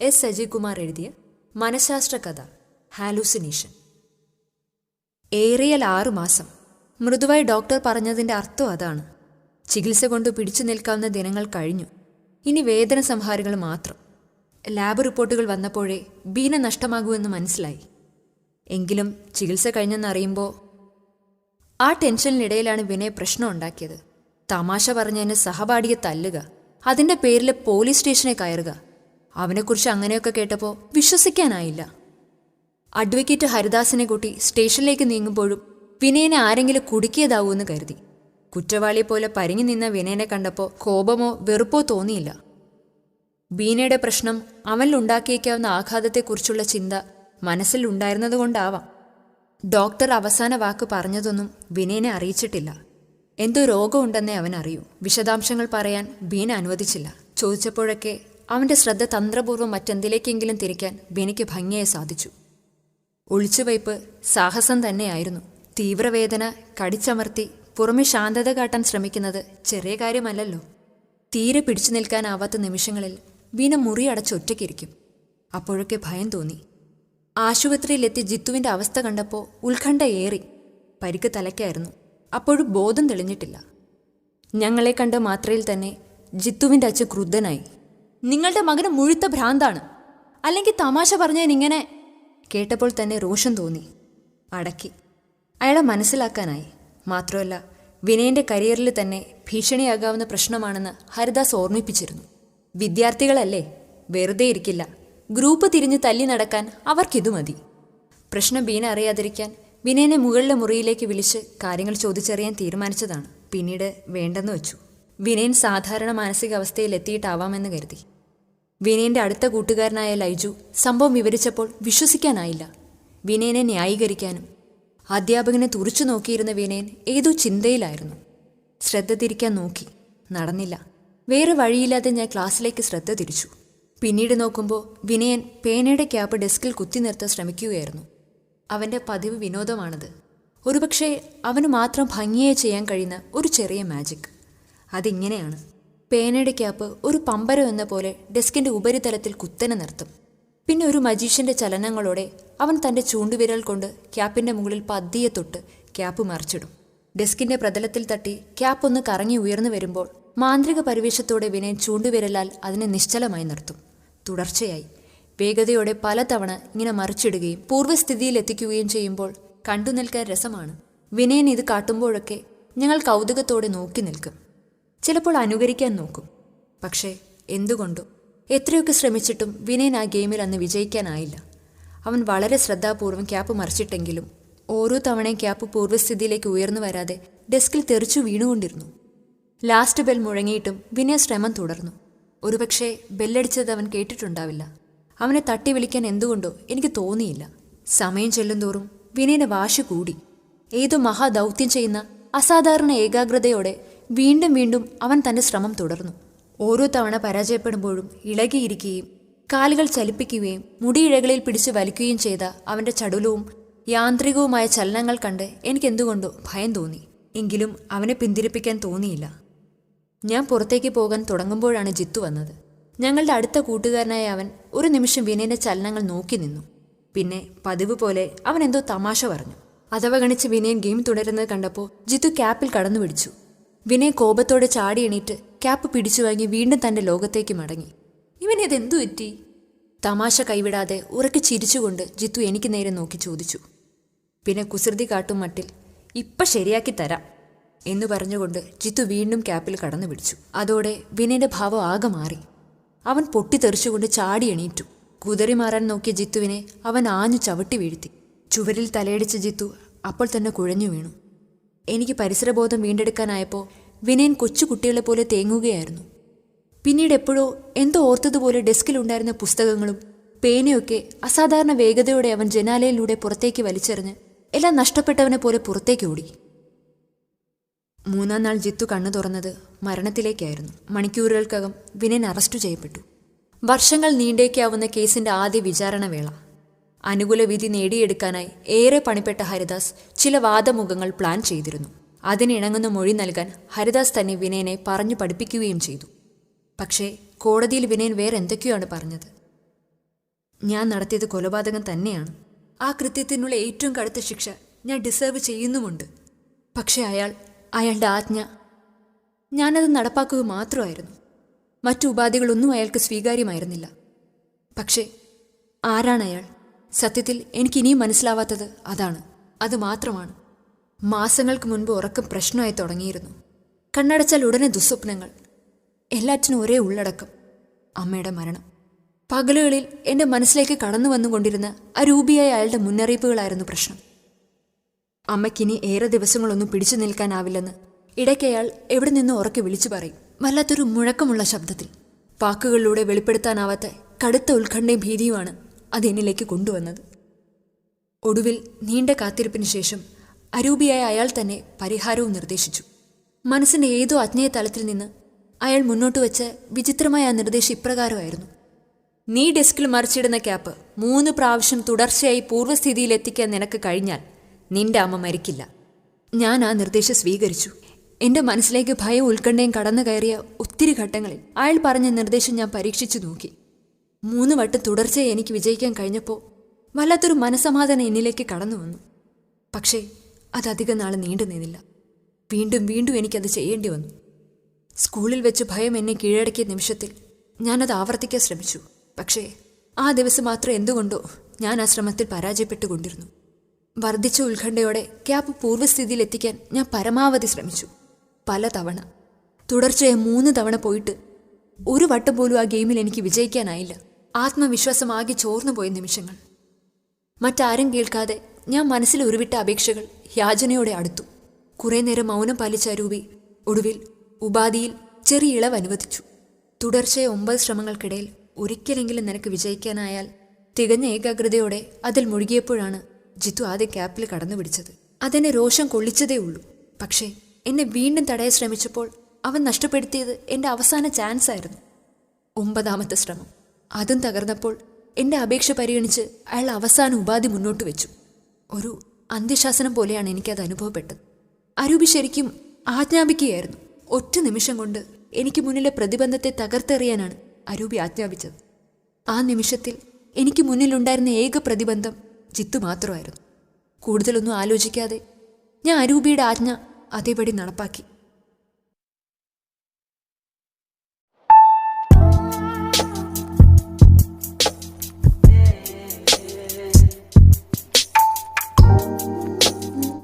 S. Ajaykumar എഴുതിയ മനഃശാസ്ത്ര കഥ ഹാലൂസിനേഷൻ ഏറിയൽ ആറു മാസം. മൃദുവായി ഡോക്ടർ പറഞ്ഞതിന്റെ അർത്ഥം അതാണ്. ചികിത്സ കൊണ്ട് പിടിച്ചു നിൽക്കാവുന്ന ദിനങ്ങൾ കഴിഞ്ഞു. ഇനി വേദന സംഹാരികൾ മാത്രം. ലാബ് റിപ്പോർട്ടുകൾ വന്നപ്പോഴേ ബീന നഷ്ടമാകുമെന്ന് മനസ്സിലായി. എങ്കിലും ചികിത്സ കഴിഞ്ഞെന്നറിയുമ്പോൾ ആ ടെൻഷനിനിടയിലാണ് വിനയ പ്രശ്നം ഉണ്ടാക്കിയത്. തമാശ പറഞ്ഞതിന് സഹപാഠിയെ തല്ലുക അതിന്റെ പേരിൽ പോലീസ് സ്റ്റേഷനെ കയറുക അവനെക്കുറിച്ച് അങ്ങനെയൊക്കെ കേട്ടപ്പോൾ വിശ്വസിക്കാനായില്ല. അഡ്വക്കേറ്റ് ഹരിദാസിനെ കൂട്ടി സ്റ്റേഷനിലേക്ക് നീങ്ങുമ്പോഴും വിനയനെ ആരെങ്കിലും കുടുക്കിയതാവൂന്ന് കരുതി. കുറ്റവാളിയെ പോലെ പരിങ്ങി നിന്ന വിനയനെ കണ്ടപ്പോൾ കോപമോ വെറുപ്പോ തോന്നിയില്ല. ബീനയുടെ പ്രശ്നം അവനിലുണ്ടാക്കിയേക്കാവുന്ന ആഘാതത്തെക്കുറിച്ചുള്ള ചിന്ത മനസ്സിൽ ഉണ്ടായിരുന്നതുകൊണ്ടാവാം. ഡോക്ടർ അവസാന വാക്ക് പറഞ്ഞതൊന്നും വിനയനെ അറിയിച്ചിട്ടില്ല. എന്തോ രോഗമുണ്ടെന്നേ അവൻ അറിയൂ വിശദാംശങ്ങൾ പറയാൻ ബീന അനുവദിച്ചില്ല. ചോദിച്ചപ്പോഴൊക്കെ അവന്റെ ശ്രദ്ധ തന്ത്രപൂർവം മറ്റെന്തിലേക്കെങ്കിലും തിരിക്കാൻ ബെനിക്ക് ഭംഗിയായി സാധിച്ചു. ഒളിച്ചുവയ്പ് സാഹസം തന്നെയായിരുന്നു. തീവ്രവേദന കടിച്ചമർത്തി പുറമെ ശാന്തത കാട്ടാൻ ശ്രമിക്കുന്നത് ചെറിയ കാര്യമല്ലല്ലോ. തീരെ പിടിച്ചു നിൽക്കാനാവാത്ത നിമിഷങ്ങളിൽ ബീന മുറി അടച്ചൊറ്റയ്ക്കിരിക്കും അപ്പോഴൊക്കെ ഭയം തോന്നി. ആശുപത്രിയിലെത്തി ജിത്തുവിന്റെ അവസ്ഥ കണ്ടപ്പോൾ ഉത്കണ്ഠ ഏറി. പരിക്ക് തലയ്ക്കായിരുന്നു. അപ്പോഴും ബോധം തെളിഞ്ഞിട്ടില്ല. ഞങ്ങളെ കണ്ട മാത്രയിൽ തന്നെ ജിത്തുവിന്റെ അച്ഛൻ ക്രുദ്ധനായി. നിങ്ങളുടെ മകന് മുഴുത്ത ഭ്രാന്താണ്. അല്ലെങ്കിൽ തമാശ പറഞ്ഞാൽ ഇങ്ങനെ കേട്ടപ്പോൾ തന്നെ രോഷം തോന്നി. അടക്കി. അയാളെ മനസ്സിലാക്കാനായി. മാത്രമല്ല വിനയന്റെ കരിയറിൽ തന്നെ ഭീഷണിയാകാവുന്ന പ്രശ്നമാണെന്ന് ഹരിദാസ് ഓർമ്മിപ്പിച്ചിരുന്നു. വിദ്യാർത്ഥികളല്ലേ? വെറുതെ ഇരിക്കില്ല. ഗ്രൂപ്പ് തിരിഞ്ഞ് തല്ലി നടക്കാൻ അവർക്കിതു മതി. പ്രശ്നം ബീന അറിയാതിരിക്കാൻ വിനയനെ മുകളിലെ മുറിയിലേക്ക് വിളിച്ച് കാര്യങ്ങൾ ചോദിച്ചറിയാൻ തീരുമാനിച്ചതാണ്. പിന്നീട് വേണ്ടെന്ന് വെച്ചു. വിനയൻ സാധാരണ മാനസികാവസ്ഥയിൽ എത്തിയിട്ടാവാമെന്ന് കരുതി. വിനയന്റെ അടുത്ത കൂട്ടുകാരനായ ലൈജു സംഭവം വിവരിച്ചപ്പോൾ വിശ്വസിക്കാനായില്ല. വിനയനെ ന്യായീകരിക്കാനും അധ്യാപകനെ തുറച്ചു നോക്കിയിരുന്ന വിനയൻ ഏതോ ചിന്തയിലായിരുന്നു. ശ്രദ്ധ തിരിക്കാൻ നോക്കി. നടന്നില്ല. വേറെ വഴിയില്ലാതെ ഞാൻ ക്ലാസ്സിലേക്ക് ശ്രദ്ധ തിരിച്ചു. പിന്നീട് നോക്കുമ്പോൾ വിനയൻ പേനയുടെ ക്യാപ്പ് ഡെസ്കിൽ കുത്തി നിർത്താൻ ശ്രമിക്കുകയായിരുന്നു. അവന്റെ പതിവ് വിനോദമാണത്. ഒരുപക്ഷെ അവന് മാത്രം ഭംഗിയായി ചെയ്യാൻ കഴിയുന്ന ഒരു ചെറിയ മാജിക്. അതിങ്ങനെയാണ്. പേനയുടെ ക്യാപ്പ് ഒരു പമ്പരം എന്ന പോലെ ഡെസ്കിന്റെ ഉപരിതലത്തിൽ കുത്തനെ നിർത്തും. പിന്നെ ഒരു മജീഷ്യന്റെ ചലനങ്ങളോടെ അവൻ തന്റെ ചൂണ്ടുവിരൽ കൊണ്ട് ക്യാപ്പിന്റെ മുകളിൽ പതിയെ തൊട്ട് ക്യാപ്പ് മറിച്ചിടും. ഡെസ്കിന്റെ പ്രതലത്തിൽ തട്ടി ക്യാപ്പ് ഒന്ന് കറങ്ങി ഉയർന്നു വരുമ്പോൾ മാന്ത്രിക പരിവേഷത്തോടെ വിനയൻ ചൂണ്ടുവിരലാൽ അതിനെ നിശ്ചലമായി നിർത്തും. തുടർച്ചയായി. വേഗതയോടെ പലതവണ ഇങ്ങനെ മറിച്ചിടുകയും പൂർവസ്ഥിതിയിൽ എത്തിക്കുകയും ചെയ്യുമ്പോൾ കണ്ടു നിൽക്കാൻ രസമാണ്. വിനയൻ ഇത് കാട്ടുമ്പോഴൊക്കെ ഞങ്ങൾ കൗതുകത്തോടെ നോക്കി നിൽക്കും. ചിലപ്പോൾ അനുകരിക്കാൻ നോക്കും. പക്ഷേ എന്തുകൊണ്ടോ? എത്രയൊക്കെ ശ്രമിച്ചിട്ടും വിനയൻ ആ ഗെയിമിൽ അന്ന് വിജയിക്കാനായില്ല. അവൻ വളരെ ശ്രദ്ധാപൂർവം ക്യാപ്പ് മറിച്ചിട്ടെങ്കിലും ഓരോ തവണയും ക്യാപ്പ് പൂർവസ്ഥിതിയിലേക്ക് ഉയർന്നു വരാതെ ഡെസ്കിൽ തെറിച്ചു വീണുകൊണ്ടിരുന്നു. ലാസ്റ്റ് ബെൽ മുഴങ്ങിയിട്ടും വിനയ ശ്രമം തുടർന്നു. ഒരുപക്ഷെ ബെല്ലടിച്ചത് അവൻ കേട്ടിട്ടുണ്ടാവില്ല. അവനെ തട്ടി വിളിക്കാൻ എന്തുകൊണ്ടോ എനിക്ക് തോന്നിയില്ല. സമയം ചെല്ലുന്തോറും വിനയന് വാശി കൂടി. ഏതോ മഹാദൗത്യം ചെയ്യുന്ന അസാധാരണ ഏകാഗ്രതയോടെ വീണ്ടും വീണ്ടും അവൻ തന്റെ ശ്രമം തുടർന്നു. ഓരോ തവണ പരാജയപ്പെടുമ്പോഴും ഇളകിയിരിക്കുകയും കാലുകൾ ചലിപ്പിക്കുകയും മുടിയിഴകളിൽ പിടിച്ചു വലിക്കുകയും ചെയ്ത അവന്റെ ചടുലവും യാന്ത്രികവുമായ ചലനങ്ങൾ കണ്ട് എനിക്കെന്തുകൊണ്ടോ ഭയം തോന്നി. എങ്കിലും അവനെ പിന്തിരിപ്പിക്കാൻ തോന്നിയില്ല. ഞാൻ പുറത്തേക്ക് പോകാൻ തുടങ്ങുമ്പോഴാണ് ജിത്തു വന്നത്. ഞങ്ങളുടെ അടുത്ത കൂട്ടുകാരനായ അവൻ ഒരു നിമിഷം വിനയന്റെ ചലനങ്ങൾ നോക്കി നിന്നു. പിന്നെ പതിവ് പോലെ അവൻ എന്തോ തമാശ പറഞ്ഞു. അതവഗണിച്ച് വിനയൻ ഗെയിം തുടരുന്നത് കണ്ടപ്പോൾ ജിത്തു ക്യാപ്പിൽ കടന്നു പിടിച്ചു. വിനയൻ കോപത്തോടെ ചാടി എണീറ്റ് ക്യാപ്പ് പിടിച്ചു വാങ്ങി വീണ്ടും തന്റെ ലോകത്തേക്ക് മടങ്ങി. ഇവനിതെന്തു പറ്റി? തമാശ കൈവിടാതെ ഉറക്കി ചിരിച്ചുകൊണ്ട് ജിത്തു എനിക്ക് നേരെ നോക്കി ചോദിച്ചു. പിന്നെ കുസൃതി കാട്ടും മട്ടിൽ ഇപ്പൊ ശരിയാക്കി തരാം എന്നു പറഞ്ഞുകൊണ്ട് ജിത്തു വീണ്ടും ക്യാപ്പിൽ കടന്നു പിടിച്ചു. അതോടെ വിനയുടെ ഭാവം ആകെ മാറി. അവൻ പൊട്ടിത്തെറിച്ചുകൊണ്ട് ചാടി എണീറ്റു. കുതറി മാറാൻ നോക്കിയ ജിത്തുവിനെ അവൻ ആഞ്ഞു ചവിട്ടി വീഴ്ത്തി. ചുവരിൽ തലയടിച്ച ജിത്തു അപ്പോൾ തന്നെ കുഴഞ്ഞു വീണു. എനിക്ക് പരിസരബോധം വീണ്ടെടുക്കാനായപ്പോൾ വിനയൻ കൊച്ചു കുട്ടികളെ പോലെ തേങ്ങുകയായിരുന്നു. പിന്നീട് എപ്പോഴോ എന്തോ ഓർത്തതുപോലെ ഡെസ്കിലുണ്ടായിരുന്ന പുസ്തകങ്ങളും പേനയൊക്കെ അസാധാരണ വേഗതയോടെ അവൻ ജനാലയിലൂടെ പുറത്തേക്ക് വലിച്ചെറിഞ്ഞ് എല്ലാം നഷ്ടപ്പെട്ടവനെ പോലെ പുറത്തേക്ക് ഓടി. മൂന്നാം നാൾ ജിത്തു കണ്ണു തുറന്നത് മരണത്തിലേക്കായിരുന്നു. മണിക്കൂറുകൾക്കകം വിനയൻ അറസ്റ്റ് ചെയ്യപ്പെട്ടു. വർഷങ്ങൾ നീണ്ടേക്കാവുന്ന കേസിന്റെ ആദ്യ വിചാരണവേള. അനുകൂല വിധി നേടിയെടുക്കാനായി ഏറെ പണിപ്പെട്ട ഹരിദാസ് ചില വാദമുഖങ്ങൾ പ്ലാൻ ചെയ്തിരുന്നു. അതിനിണങ്ങുന്ന മൊഴി നൽകാൻ ഹരിദാസ് തന്നെ വിനയനെ പറഞ്ഞു പഠിപ്പിക്കുകയും ചെയ്തു. പക്ഷേ കോടതിയിൽ വിനയൻ വേറെ എന്തൊക്കെയാണ് പറഞ്ഞത്? ഞാൻ നടത്തിയത് കൊലപാതകം തന്നെയാണ്. ആ കൃത്യത്തിനുള്ള ഏറ്റവും കടുത്ത ശിക്ഷ ഞാൻ ഡിസേർവ് ചെയ്യുന്നുമുണ്ട്. പക്ഷേ അയാൾ അയാളുടെ ആജ്ഞ ഞാനത് നടപ്പാക്കുക മാത്രമായിരുന്നു. മറ്റു ഉപാധികളൊന്നും അയാൾക്ക് സ്വീകാര്യമായിരുന്നില്ല. പക്ഷേ ആരാണ് അയാൾ? സത്യത്തിൽ എനിക്കിനിയും മനസ്സിലാവാത്തത് അതാണ്. അത് മാത്രമാണ്. മാസങ്ങൾക്ക് മുൻപ് ഉറക്കം പ്രശ്നമായി തുടങ്ങിയിരുന്നു. കണ്ണടച്ചാൽ ഉടനെ ദുസ്വപ്നങ്ങൾ. എല്ലാറ്റിനും ഒരേ ഉള്ളടക്കം. അമ്മയുടെ മരണം. പകലുകളിൽ എന്റെ മനസ്സിലേക്ക് കടന്നു വന്നുകൊണ്ടിരുന്ന അരൂപിയായ അയാളുടെ മുന്നറിയിപ്പുകളായിരുന്നു പ്രശ്നം. അമ്മയ്ക്കിനി ഏറെ ദിവസങ്ങളൊന്നും പിടിച്ചു നിൽക്കാനാവില്ലെന്ന് ഇടയ്ക്ക് അയാൾ എവിടെ നിന്ന് ഉറക്കെ വിളിച്ചു പറയും. വല്ലാത്തൊരു മുഴക്കമുള്ള ശബ്ദത്തിൽ. വാക്കുകളിലൂടെ വെളിപ്പെടുത്താനാവാത്ത കടുത്ത ഉത്കണ്ഠയും ഭീതിയുമാണ് അത് എന്നിലേക്ക് കൊണ്ടുവന്നത്. ഒടുവിൽ നീണ്ട കാത്തിരിപ്പിന് ശേഷം അരൂപിയായ അയാൾ തന്നെ പരിഹാരവും നിർദ്ദേശിച്ചു. മനസ്സിന്റെ ഏതോ അജ്ഞേയ തലത്തിൽ നിന്ന് അയാൾ മുന്നോട്ട് വെച്ച വിചിത്രമായ ആ നിർദ്ദേശം ഇപ്രകാരമായിരുന്നു. നീ ഡെസ്കിൽ മറിച്ചിടുന്ന ക്യാപ്പ് മൂന്ന് പ്രാവശ്യം തുടർച്ചയായി പൂർവസ്ഥിതിയിൽ എത്തിക്കാൻ നിനക്ക് കഴിഞ്ഞാൽ നിന്റെ അമ്മ മരിക്കില്ല. ഞാൻ ആ നിർദ്ദേശം സ്വീകരിച്ചു. എന്റെ മനസ്സിലേക്ക് ഭയം ഉത്കണ്ഠയും കടന്നു കയറിയ ഒത്തിരി ഘട്ടങ്ങളിൽ അയാൾ പറഞ്ഞ നിർദ്ദേശം ഞാൻ പരീക്ഷിച്ചു നോക്കി. മൂന്ന് വട്ടം തുടർച്ചയെ എനിക്ക് വിജയിക്കാൻ കഴിഞ്ഞപ്പോൾ വല്ലാത്തൊരു മനസമാധാനം എന്നിലേക്ക് കടന്നു വന്നു. പക്ഷേ അതധികം നാൾ നീണ്ടു നിന്നില്ല. വീണ്ടും വീണ്ടും എനിക്കത് ചെയ്യേണ്ടി വന്നു. സ്കൂളിൽ വെച്ച് ഭയം എന്നെ കീഴടക്കിയ നിമിഷത്തിൽ ഞാനത് ആവർത്തിക്കാൻ ശ്രമിച്ചു. പക്ഷേ ആ ദിവസം മാത്രം എന്തുകൊണ്ടോ ഞാൻ ആ ശ്രമത്തിൽ പരാജയപ്പെട്ടുകൊണ്ടിരുന്നു. വർദ്ധിച്ച ഉത്കണ്ഠയോടെ ക്യാബ് പൂർവസ്ഥിതിയിൽ എത്തിക്കാൻ ഞാൻ പരമാവധി ശ്രമിച്ചു. പല തവണ. തുടർച്ചയായി മൂന്ന് തവണ പോയിട്ട് ഒരു വട്ടം പോലും ആ ഗെയിമിൽ എനിക്ക് വിജയിക്കാനായില്ല. ആത്മവിശ്വാസം ചോർന്നുപോയ ചോർന്നു പോയ നിമിഷങ്ങൾ. മറ്റാരും കേൾക്കാതെ ഞാൻ മനസ്സിൽ ഉരുവിട്ട അപേക്ഷകൾ യാചനയോടെ അടുത്തു. കുറേ നേരം മൗനം പാലിച്ച രൂപി ഒടുവിൽ ഉപാധിയിൽ ചെറിയ ഇളവ് അനുവദിച്ചു. തുടർച്ചയായ ഒമ്പത് ശ്രമങ്ങൾക്കിടയിൽ ഒരിക്കലെങ്കിലും നിനക്ക് വിജയിക്കാനായാൽ തികഞ്ഞ ഏകാഗ്രതയോടെ അതിൽ മുഴുകിയപ്പോഴാണ് ജിത്തു ആദ്യ ക്യാപ്പിൽ കടന്നു പിടിച്ചത്. അതെന്നെ രോഷം കൊള്ളിച്ചതേ ഉള്ളൂ. പക്ഷേ എന്നെ വീണ്ടും തടയാൻ ശ്രമിച്ചപ്പോൾ അവൻ നഷ്ടപ്പെടുത്തിയത് എന്റെ അവസാന ചാൻസ് ആയിരുന്നു ഒമ്പതാമത്തെ ശ്രമം. അതും തകർന്നപ്പോൾ എന്റെ അപേക്ഷ പരിഗണിച്ച് അയാൾ അവസാന ഉപാധി മുന്നോട്ട് വെച്ചു. ഒരു അന്ത്യശാസനം പോലെയാണ് എനിക്കത് അനുഭവപ്പെട്ടത്. അരൂപി ശരിക്കും ആജ്ഞാപിക്കുകയായിരുന്നു. ഒറ്റ നിമിഷം കൊണ്ട് എനിക്ക് മുന്നിലെ പ്രതിബന്ധത്തെ തകർത്തെറിയാനാണ് അരൂപി ആജ്ഞാപിച്ചത്. ആ നിമിഷത്തിൽ എനിക്ക് മുന്നിലുണ്ടായിരുന്ന ഏക പ്രതിബന്ധം ജിത്തു മാത്രമായിരുന്നു. കൂടുതലൊന്നും ആലോചിക്കാതെ ഞാൻ അരൂപിയുടെ ആജ്ഞ അതേപടി നടപ്പാക്കി.